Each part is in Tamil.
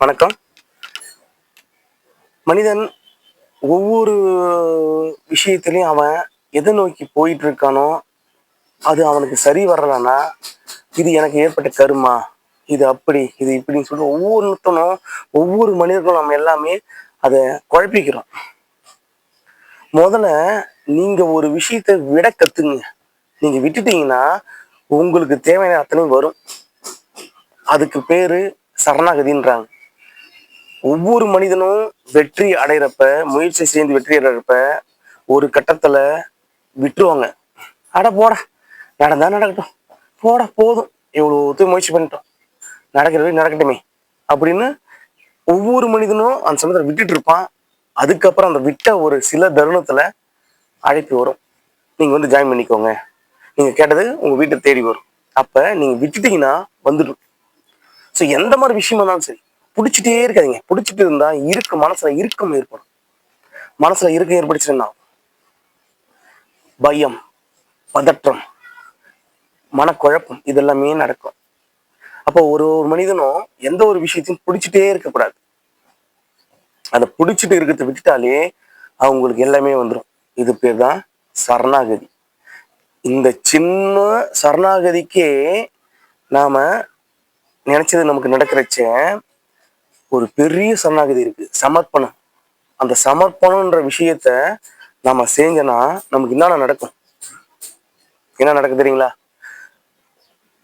வணக்கம். மனிதன் ஒவ்வொரு விஷயத்திலையும் அவன் எதை நோக்கி போயிட்டு இருக்கானோ அது அவனுக்கு சரி வரலன்னா இது எனக்கு ஏற்பட்ட கருமா? இது அப்படி இது இப்படின்னு சொல்லிட்டு ஒவ்வொருத்தனும் ஒவ்வொரு மனிதர்களும் நம்ம எல்லாமே அதை குழப்பிக்கிறோம். முதல்ல நீங்க ஒரு விஷயத்தை விட கத்துங்க. நீங்க விட்டுட்டீங்கன்னா உங்களுக்கு தேவையான அத்தனையும் வரும். அதுக்கு பேரு சரணாகதின்றாங்க. ஒவ்வொரு மனிதனும் வெற்றி அடைகிறப்ப முயற்சி செய்து வெற்றி அடைகிறப்ப ஒரு கட்டத்தில் விட்டுருவாங்க. அட போடா நடந்தா நடக்கட்டும். போட போதும். எவ்வளோ முயற்சி பண்ணிட்டோம். நடக்கிறது நடக்கட்டுமே. அப்படின்னு ஒவ்வொரு மனிதனும் அந்த சமயத்தில் விட்டுட்டு இருப்பான். அதுக்கப்புறம் அந்த விட்ட ஒரு சில தருணத்தில் அழைப்பு வரும். நீங்கள் வந்து ஜாயின் பண்ணிக்கோங்க. நீங்கள் கேட்டது உங்கள் வீட்டை தேடி வரும். அப்போ நீங்கள் விட்டுட்டீங்கன்னா வந்துடும். ஸோ எந்த மாதிரி விஷயமா இருந்தாலும் சரி பிடிச்சிட்டே இருக்காதீங்க. பிடிச்சிட்டு இருந்தா இருக்கு மனசுல இருக்கம் ஏற்படும். மனசுல இருக்கம் ஏற்படுச்சுன்னா பயம் பதற்றம் மனக்குழப்பம் இதெல்லாமே நடக்கும். அப்போ ஒரு ஒரு மனிதனும் எந்த ஒரு விஷயத்தையும் பிடிச்சிட்டே இருக்கக்கூடாது. அதை பிடிச்சிட்டு இருக்கிறத விட்டுட்டாலே அவங்களுக்கு எல்லாமே வந்துடும் இது பேர் தான் சரணாகதி. இந்த சின்ன சரணாகதிக்கே நாம நினைச்சது நமக்கு நடக்கிறச்ச ஒரு பெரிய சரணாகதி இருக்கு. சமர்ப்பணம். அந்த சமர்ப்பணம்ன்ற விஷயத்த நாம செஞ்சோன்னா நமக்கு என்னென்ன நடக்கும்? என்ன நடக்கு தெரியுங்களா?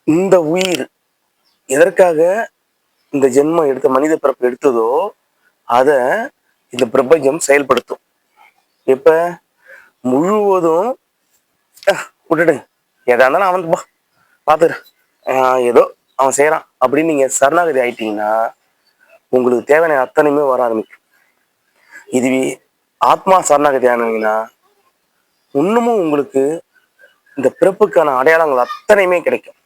இந்த உயிர் எதற்காக இந்த ஜென்மம் எடுத்த மனித பிறப்பு எடுத்ததோ அதை இந்த பிரபஞ்சம் செயல்படுத்தும். எப்ப? முழுவதும் அஹ், விட்டுடு. எதா இருந்தாலும் அவன் பா. பார்த்துரு ஏதோ அவன் செய்யறான் அப்படின்னு நீங்க சரணாகதி ஆயிட்டீங்கன்னா உங்களுக்கு தேவையான அத்தனையுமே வர ஆரம்பிக்கும். இதுவே ஆத்மா சரணாகதி ஆனீங்கன்னா இன்னமும் உங்களுக்கு இந்த பிறப்புக்கான அடையாளங்கள் அத்தனையுமே கிடைக்கும்.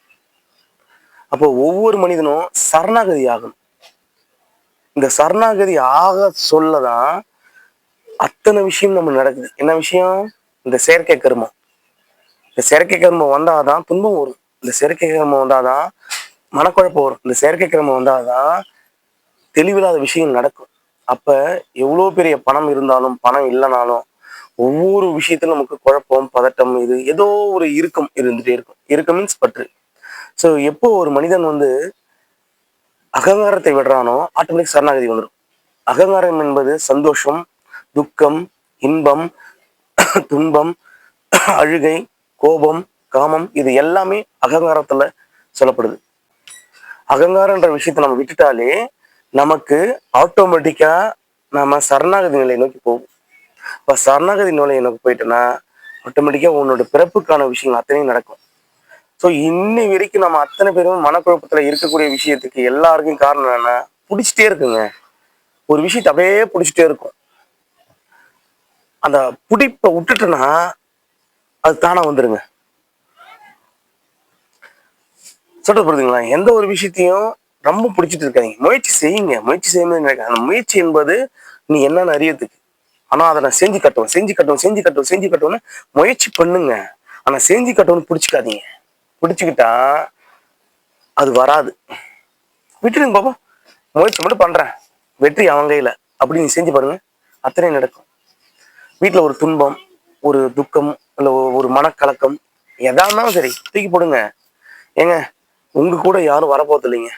அப்போ ஒவ்வொரு மனிதனும் சரணாகதி ஆகணும். இந்த சரணாகதி ஆக சொல்லதான் அத்தனை விஷயம் நம்ம நடக்குது. என்ன விஷயம்? இந்த செயற்கை கர்மம். இந்த செயற்கை கர்மம் வந்தாதான் துன்பம் வரும். இந்த செயற்கை கர்மம் வந்தாதான் மனக்குழப்பம் வரும். இந்த செயற்கை கர்மம் வந்தாதான் தெளிவில்லாத விஷயம் நடக்கும். அப்ப எவ்வளோ பெரிய பணம் இருந்தாலும் பணம் இல்லைனாலும் ஒவ்வொரு விஷயத்திலும் நமக்கு குழப்பம் பதட்டம் இது ஏதோ ஒரு இறுக்கம் இருந்துட்டே இருக்கும். இறுக்கம் மீன்ஸ் பற்று. ஸோ எப்போ ஒரு மனிதன் வந்து அகங்காரத்தை விடுறானோ ஆட்டோமேட்டிக் சரணாகதி வந்துடும் அகங்காரம் என்பது சந்தோஷம் துக்கம் இன்பம் துன்பம் அழுகை கோபம் காமம் இது எல்லாமே அகங்காரத்துல சொல்லப்படுது. அகங்காரன்ற விஷயத்தை நம்ம விட்டுட்டாலே நமக்கு ஆட்டோமேட்டிக்காக நம்ம சரணாகதி நிலையை நோக்கி போகும். இப்போ சரணாகதி நிலையை நோக்கி போயிட்டோன்னா ஆட்டோமேட்டிக்காக உன்னோட பிறப்புக்கான விஷயங்கள் அத்தனையும் நடக்கும். ஸோ இன்னி வரைக்கும் நம்ம அத்தனை பேரும் மனக்குழப்பத்தில் இருக்கக்கூடிய விஷயத்துக்கு எல்லாருக்கும் காரணம் என்னன்னா பிடிச்சிட்டே இருக்குங்க. ஒரு விஷயத்தை அப்படியே பிடிச்சிட்டே இருக்கும். அந்த பிடிப்பை விட்டுட்டோன்னா அது தானா வந்துருங்க. சொல்றது புரியுதுங்களா எந்த ஒரு விஷயத்தையும் ரொம்ப பிடிச்சிட்டு இருக்காதீங்க. முயற்சி செய்யுங்க. முயற்சி செய்யணும்னு நினைக்காத. அந்த முயற்சி என்பது நீ என்னன்னு அறியறதுக்கு. ஆனால் அதை நான் செஞ்சு கட்டுவேன். செஞ்சு கட்டுவேன். செஞ்சு கட்டுவேன். செஞ்சு கட்டுவேன்னு முயற்சி பண்ணுங்க. ஆனால் செஞ்சு கட்டுவேன்னு பிடிச்சிக்காதீங்க. பிடிச்சிக்கிட்டா அது வராது. விட்டுருங்க பாப்பா. முயற்சி மட்டும் பண்ணுறேன் வெற்றி அவன் கையில். அப்படி நீ செஞ்சு பாருங்க. அத்தனை நடக்கும். வீட்டில் ஒரு துன்பம் ஒரு துக்கம் இல்லை ஒரு மனக்கலக்கம் எதா இருந்தாலும் சரி தூக்கி போடுங்க. ஏங்க உங்க கூட யாரும் வரப்போறது இல்லைங்க.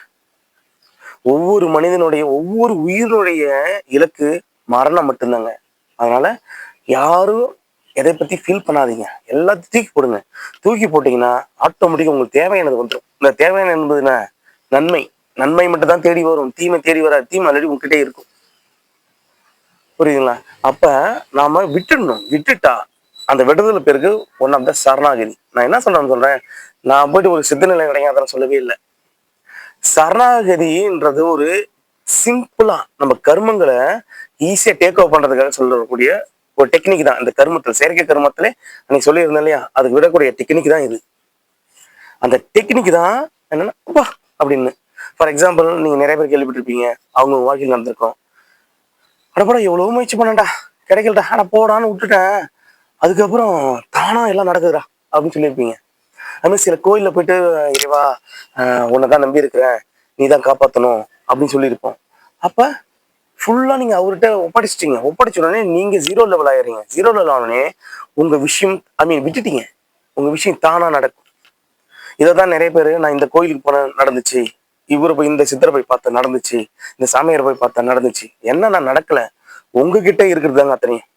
ஒவ்வொரு மனிதனுடைய ஒவ்வொரு உயிரினுடைய இலக்கு மரணம் மட்டும்தாங்க. அதனால யாரும் எதை பத்தி ஃபீல் பண்ணாதீங்க. எல்லாத்தையும் தூக்கி போடுங்க. தூக்கி போட்டீங்கன்னா ஆட்டோமேட்டிக்கா உங்களுக்கு தேவையானது வந்துடும் இந்த தேவையான என்பது என்ன நன்மை. நன்மை மட்டும் தான் தேடி வரும். தீமை தேடி வராது. தீமை ஆல்ரெடி உங்ககிட்டே இருக்கும். புரியுதுங்களா? அப்ப நாம விட்டுடணும். விட்டுட்டா அந்த விடுதலை பேருக்கு ஒன் ஆஃப் த சரணாகிதி. நான் என்ன சொல்றேன்னு சொல்றேன்? நான் போயிட்டு ஒரு சித்தநிலை அடையாதான் சொல்லவே இல்லை. சரணாகதின்றது ஒரு சிம்பிளா நம்ம கர்மங்களை ஈஸியா டேக் ஓவர் பண்றதுக்காக சொல்லக்கூடிய ஒரு டெக்னிக் தான். இந்த கர்மத்தில் செயற்கை கர்மத்துல அன்னைக்கு சொல்லியிருந்தேன் இல்லையா? அதுக்கு விடக்கூடிய டெக்னிக் தான் இது. அந்த டெக்னிக் தான் என்னன்னா வா அப்படின்னு. ஃபார் எக்ஸாம்பிள் நீங்க நிறைய பேர் கேள்விப்பட்டிருப்பீங்க அவங்க வாழ்க்கையில் நடந்திருக்கோம். அடப்படா எவ்வளவு முயற்சி பண்ணேன்டா கிடைக்கலடா ஆனா போடான்னு விட்டுட்டேன். அதுக்கப்புறம் தானா எல்லாம் நடக்குதுடா அப்படின்னு சொல்லியிருப்பீங்க. அதுமாதிரி சில கோயிலில் போயிட்டு இறைவா உன்னை தான் நம்பி இருக்கிறேன். நீ தான் காப்பாற்றணும் அப்படின்னு சொல்லியிருப்போம். அப்போ ஃபுல்லாக நீங்கள் அவர்கிட்ட ஒப்படைச்சிட்டீங்க. ஒப்படைச்ச உடனே ஜீரோ லெவல் ஆயிடுறீங்க. ஜீரோ லெவல் ஆனோடனே உங்கள் விஷயம் ஐ மீன் விட்டுட்டீங்க. உங்கள் விஷயம் தானாக நடக்கும். இதை தான் நிறைய பேர் நான் இந்த கோயிலுக்கு போன நடந்துச்சு. இவரை போய் இந்த சித்தரை போய் பார்த்தா நடந்துச்சு. இந்த சாமியாரை போய் பார்த்தா நடந்துச்சு. என்ன நான் நடக்கல? உங்ககிட்ட இருக்கிறது தாங்க அத்தனையும்.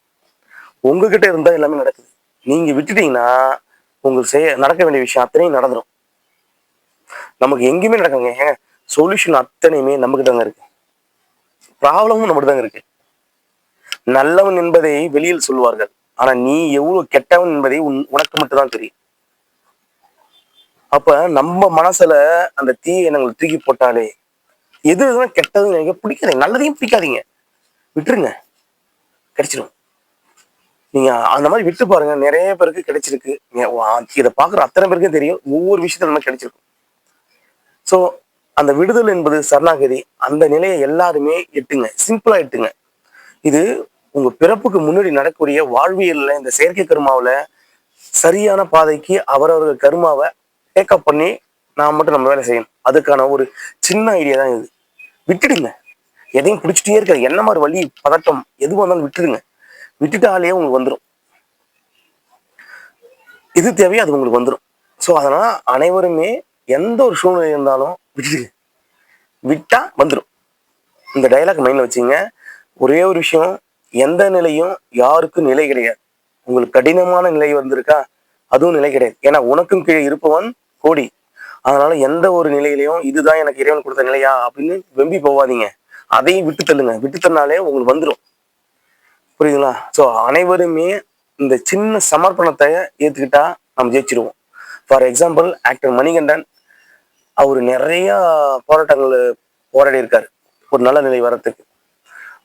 உங்ககிட்ட இருந்தால் எல்லாமே நடக்குது. நீங்கள் விட்டுட்டீங்கன்னா உங்களுக்கு செய்ய நடக்க வேண்டிய விஷயம் அத்தனையும் நடந்துடும் நமக்கு எங்கேயுமே நடக்குங்க ஏங்க சொல்யூஷன் அத்தனையுமே நமக்கு தாங்க இருக்கு. ப்ராப்ளமும் நம்மகிட்ட தாங்க இருக்கு. நல்லவன் என்பதை வெளியில் சொல்லுவார்கள். ஆனா நீ எவ்வளவு கெட்டவன் என்பதை உன் உனக்கு மட்டும்தான் தெரியும். அப்ப நம்ம மனசுல அந்த தீய எண்ணங்களை தூக்கி போட்டாலே எது எதுனா கெட்டதுன்னு எனக்கு பிடிக்காதீங்க. நல்லதையும் பிடிக்காதீங்க. விட்டுருங்க. கிடைச்சிடும் நீங்க அந்த மாதிரி விட்டு பாருங்க. நிறைய பேருக்கு கிடைச்சிருக்கு. இதை பாக்குற அத்தனை பேருக்கும் தெரியும். ஒவ்வொரு விஷயத்துல நம்ம கிடைச்சிருக்கும். சோ அந்த விடுதல் என்பது சரணாகதி. அந்த நிலையை எல்லாருமே எட்டுங்க. சிம்பிளா எட்டுங்க. இது உங்க பிறப்புக்கு முன்னாடி நடக்கூடிய வாழ்வியல்ல இந்த செயற்கை கருமாவில சரியான பாதைக்கு அவரவர்கள் கருமாவை டேக்கப் பண்ணி நான் மட்டும் நம்ம வேலை செய்யணும். அதுக்கான ஒரு சின்ன ஐடியா தான் இது. விட்டுடுங்க. எதையும் பிடிச்சிட்டே இருக்காது. என்ன மாதிரி வழி பதட்டம் எதுவாக வந்தாலும் விட்டுடுங்க. விட்டுட்டாலே உங்களுக்கு வந்துடும் இது தேவையோ அது உங்களுக்கு வந்துடும் ஸோ அதனால் அனைவருமே எந்த ஒரு சூழ்நிலை இருந்தாலும் விட்டுடுங்க விட்டால் வந்துடும் இந்த டைலாக் மைண்டில் வச்சுங்க. ஒரே ஒரு விஷயம் எந்த நிலையும் யாருக்கும் நிலை கிடையாது. உங்களுக்கு கடினமான நிலை வந்திருக்கா அதுவும் நிலை கிடையாது. ஏன்னா உனக்கும் கீழே இருப்பவன் கோடி. அதனால எந்த ஒரு நிலையிலையும் இதுதான் எனக்கு இறைவன் கொடுத்த நிலையா அப்படின்னு வெம்பி போவாதீங்க அதையும் விட்டு தள்ளுங்க. விட்டு தள்ளினாலே உங்களுக்கு வந்துடும் புரியுதுங்களா? ஸோ அனைவருமே இந்த சின்ன சமர்ப்பணத்தை ஏற்றுக்கிட்டா நம்ம ஜெயிச்சிருவோம். ஃபார் எக்ஸாம்பிள் ஆக்டர் மணிகண்டன் அவர் நிறைய போராட்டங்கள் போராடி இருக்காரு ஒரு நல்ல நிலை வரத்துக்கு.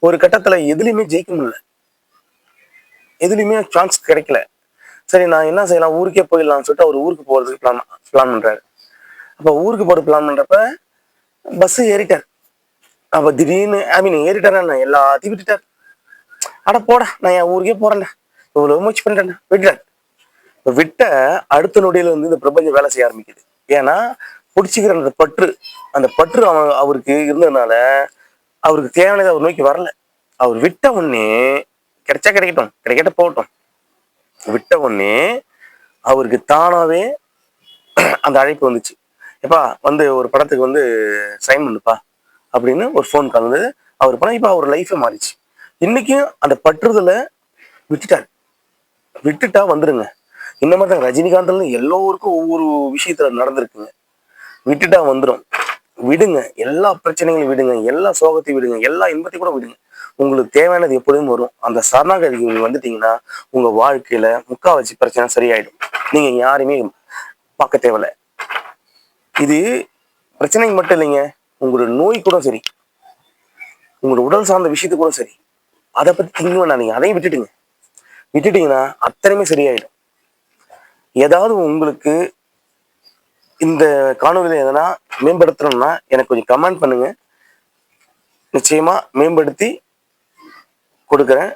ஒரு கட்டத்தில் எதுலையுமே ஜெயிக்க முடியல. எதுலையுமே சான்ஸ் கிடைக்கல. சரி நான் என்ன செய்யலாம்? ஊருக்கே போயிடலாம்னு சொல்லிட்டு அவர் ஊருக்கு போகிறதுக்கு பிளான் பிளான் பண்றாரு. அப்போ ஊருக்கு போகிற பிளான் பண்ணுறப்ப பஸ்ஸு ஏறிட்டார். அப்போ திடீர்னு ஐ மீன் ஏறிட்டார் எல்லாத்தையும் விட்டுட்டார். அட போடா நான் என் ஊருக்கே போறேன்டா. இவ்வளவு முயற்சி பண்றேன் விட்டுறேன் விட்ட அடுத்த நொடியில வந்து இந்த பிரபஞ்சம் வேலை செய்ய ஆரம்பிக்குது. ஏன்னா பிடிச்சிக்கிற அந்த பற்று அந்த பற்று அவன் அவருக்கு இருந்ததுனால அவருக்கு தேவையானது அவர் நோக்கி வரல. அவர் விட்ட உடனே கிடைச்சா கிடைக்கட்டும் கிடைக்கட்ட போகட்டும். விட்ட உடனே அவருக்கு தானாவே அந்த அழைப்பு வந்துச்சு. எப்பா வந்து ஒரு படத்துக்கு வந்து சைன் பண்ணுப்பா அப்படின்னு ஒரு ஃபோன் கால் வந்தது. அவர் படம் இப்போ அவர் லைஃபே மாறிச்சு. இன்னைக்கும் அந்த பற்றுதலை விட்டுட்டாரு. விட்டுட்டா வந்துருங்க. இந்த மாதிரி தான் ரஜினிகாந்த்ல எல்லோருக்கும் ஒவ்வொரு விஷயத்துல நடந்திருக்குங்க விட்டுட்டா வந்துடும் விடுங்க. எல்லா பிரச்சனைகளையும் விடுங்க. எல்லா சோகத்தையும் விடுங்க. எல்லா இன்பத்தையும் கூட விடுங்க. உங்களுக்கு தேவையானது எப்பொழுதும் வரும். அந்த சரணாகதிக்கு வந்துட்டீங்கன்னா உங்க வாழ்க்கையில முக்காவாசி பிரச்சனை சரியாயிடும். நீங்க யாருமே பார்க்க தேவையில்ல. இது பிரச்சனைக்கு மட்டும் இல்லைங்க. உங்களோட நோய் கூட சரி. உங்களோட உடல் சார்ந்த விஷயத்துக்கு கூட சரி. அதை பற்றி திங்க் பண்ணாதீங்க அதையும் விட்டுட்டுங்க. விட்டுட்டீங்கன்னா அத்தனையுமே சரியாயிடும். ஏதாவது உங்களுக்கு இந்த காணொலியில் எதனா மேம்படுத்தணும்னா எனக்கு கொஞ்சம் கமெண்ட் பண்ணுங்க. நிச்சயமாக மேம்படுத்தி கொடுக்குறேன்.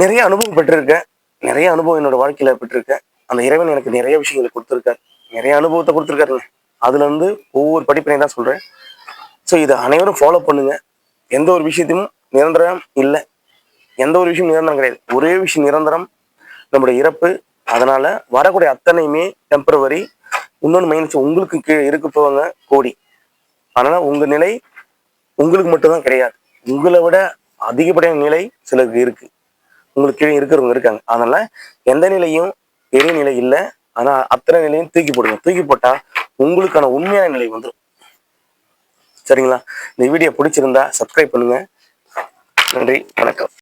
நிறைய அனுபவம் பெற்றிருக்கேன். நிறைய அனுபவம் என்னோட வாழ்க்கையில் பெற்றிருக்கேன். அந்த இறைவன் எனக்கு நிறைய விஷயங்களை கொடுத்துருக்காரு. நிறைய அனுபவத்தை கொடுத்துருக்காருங்க. அதுலேருந்து ஒவ்வொரு படிப்பினை தான் சொல்கிறேன் ஸோ இதை அனைவரும் ஃபாலோ பண்ணுங்கள் எந்த ஒரு விஷயத்தையும் நிரந்தரம் இல்லை. எந்த ஒரு விஷயம் நிரந்தரம் கிடையாது. ஒரே விஷயம் நிரந்தரம் நம்முடைய இறப்பு. அதனால வரக்கூடிய அத்தனையுமே டெம்பரவரி இன்னொன்று மைனஸ் உங்களுக்கு கீழே இருக்க போவாங்க கோடி. அதனால உங்க நிலை உங்களுக்கு மட்டும்தான் கிடையாது. உங்களை விட அதிகப்படியான நிலை சிலருக்கு இருக்கு. உங்களுக்கு கீழே இருக்கிறவங்க இருக்காங்க. அதனால எந்த நிலையும் பெரிய நிலை இல்லை. ஆனா அத்தனை நிலையும் தூக்கி போடுங்க. தூக்கி போட்டா உங்களுக்கான உண்மையான நிலை வந்துடும் சரிங்களா? இந்த வீடியோ பிடிச்சிருந்தா சப்ஸ்கிரைப் பண்ணுங்க. நன்றி வணக்கம்.